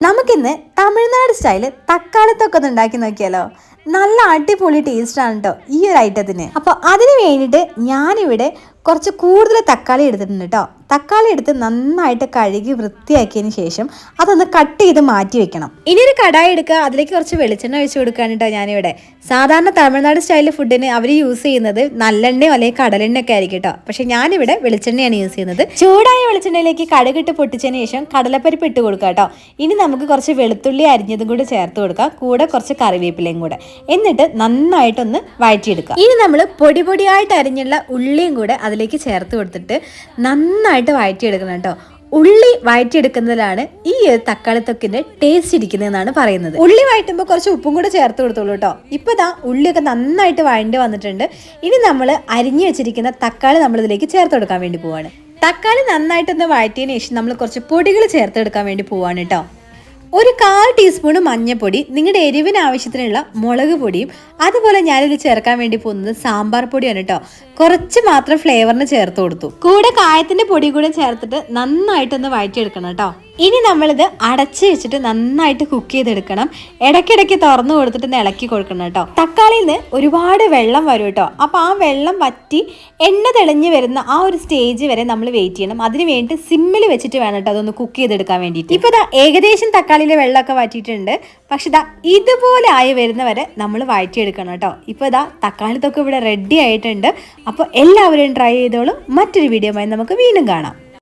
നമുക്കിന്ന് തമിഴ്നാട് സ്റ്റൈൽ തക്കാളിത്തൊക്കെ ഒന്ന് ഉണ്ടാക്കി നോക്കിയാലോ? നല്ല അടിപൊളി ടേസ്റ്റ് ആണ് കേട്ടോ ഈ ഒരു ഐറ്റത്തിന്. അപ്പോൾ അതിന് വേണ്ടിയിട്ട് ഞാനിവിടെ കുറച്ച് കൂടുതൽ തക്കാളി എടുത്തിട്ടുണ്ട് കേട്ടോ തക്കാളി എടുത്ത് നന്നായിട്ട് കഴുകി വൃത്തിയാക്കിയതിന് ശേഷം അതൊന്ന് കട്ട് ചെയ്ത് മാറ്റി വെക്കണം. ഇനി ഒരു കടായി എടുക്കുക. അതിലേക്ക് കുറച്ച് വെളിച്ചെണ്ണ ഒഴിച്ച് കൊടുക്കുകയാണ് കേട്ടോ ഞാനിവിടെ. സാധാരണ തമിഴ്നാട് സ്റ്റൈലിൽ ഫുഡിന് അവർ യൂസ് ചെയ്യുന്നത് നല്ലെണ്ണയോ അല്ലെങ്കിൽ കടലെണ്ണയൊക്കെ ആയിരിക്കും കേട്ടോ പക്ഷെ ഞാനിവിടെ വെളിച്ചെണ്ണയാണ് യൂസ് ചെയ്യുന്നത്. ചൂടായ വെളിച്ചെണ്ണയിലേക്ക് കടുകിട്ട് പൊട്ടിച്ചതിന് ശേഷം കടലപ്പരിപ്പ് ഇട്ട് കൊടുക്കുക കേട്ടോ ഇനി നമുക്ക് കുറച്ച് വെളുത്തുള്ളി അരിഞ്ഞതും കൂടി ചേർത്ത് കൊടുക്കുക. കൂടെ കുറച്ച് കറിവേപ്പിലയും കൂടെ. എന്നിട്ട് നന്നായിട്ടൊന്ന് വഴറ്റിയെടുക്കുക. ഇനി നമ്മൾ പൊടി പൊടിയായിട്ട് അരിഞ്ഞുള്ള ഉള്ളിയും കൂടെ അതിലേക്ക് ചേർത്ത് കൊടുത്തിട്ട് നന്നായിട്ട് വഴറ്റിയെടുക്കണം കേട്ടോ. ഉള്ളി വഴറ്റിയെടുക്കുന്നതിലാണ് ഈ ഒരു തക്കാളിത്തൊക്കിന്റെ ടേസ്റ്റ് ഇരിക്കുന്നതെന്നാണ് പറയുന്നത്. ഉള്ളി വഴറ്റുമ്പോൾ കുറച്ച് ഉപ്പും കൂടെ ചേർത്ത് കൊടുത്തോളൂ കേട്ടോ. ഇപ്പോൾ ദാ ഉള്ളിയൊക്കെ നന്നായിട്ട് വഴണ്ടി വന്നിട്ടുണ്ട്. ഇനി നമ്മൾ അരിഞ്ഞു വെച്ചിരിക്കുന്ന തക്കാളി നമ്മളിതിലേക്ക് ചേർത്ത് കൊടുക്കാൻ വേണ്ടി പോവാണ്. തക്കാളി നന്നായിട്ടൊന്ന് വഴറ്റിയതിന് ശേഷം നമ്മൾ കുറച്ച് പൊടികൾ ചേർത്തെടുക്കാൻ വേണ്ടി പോവാണ് കേട്ടോ. ഒരു കാൽ ടീസ്പൂൺ മഞ്ഞൾപ്പൊടി നിങ്ങളുടെ എരിവിന് ആവശ്യത്തിനുള്ള മുളക് പൊടിയും അതുപോലെ ഞാനിത് ചേർക്കാൻ വേണ്ടി പോകുന്നത് സാമ്പാർ പൊടിയാണ് കേട്ടോ കുറച്ച് മാത്രം ഫ്ലേവറിന് ചേർത്ത് കൊടുത്തു. കൂടെ കായത്തിന്റെ പൊടി കൂടെ ചേർത്തിട്ട് നന്നായിട്ടൊന്ന് വഴറ്റിയെടുക്കണം കേട്ടോ ഇനി നമ്മളിത് അടച്ച് വെച്ചിട്ട് നന്നായിട്ട് കുക്ക് ചെയ്തെടുക്കണം. ഇടയ്ക്കിടയ്ക്ക് തുറന്നു കൊടുത്തിട്ട് ഇളക്കി കൊടുക്കണം കേട്ടോ. തക്കാളിയിൽ നിന്ന് ഒരുപാട് വെള്ളം വരും കേട്ടോ. അപ്പോൾ ആ വെള്ളം വറ്റി എണ്ണ തെളിഞ്ഞ് വരുന്ന ആ ഒരു സ്റ്റേജ് വരെ നമ്മൾ വെയിറ്റ് ചെയ്യണം. അതിന് വേണ്ടി സിമ്മിൽ വെച്ചിട്ട് വേണം കേട്ടോ അതൊന്ന് കുക്ക് ചെയ്തെടുക്കാൻ വേണ്ടിയിട്ട്. ഇപ്പോൾ ഇതാ ഏകദേശം തക്കാളിയിലെ വെള്ളമൊക്കെ വറ്റിയിട്ടുണ്ട്. പക്ഷെ ഇതാ ഇതുപോലെ ആയി വരുന്നവരെ നമ്മൾ വഴറ്റിയെടുക്കണം കേട്ടോ. ഇപ്പോൾ ഇതാ തക്കാളിത്തൊക്കെ ഇവിടെ റെഡി ആയിട്ടുണ്ട്. അപ്പോൾ എല്ലാവരും ട്രൈ ചെയ്തോളും. മറ്റൊരു വീഡിയോ നമുക്ക് വീണ്ടും കാണാം.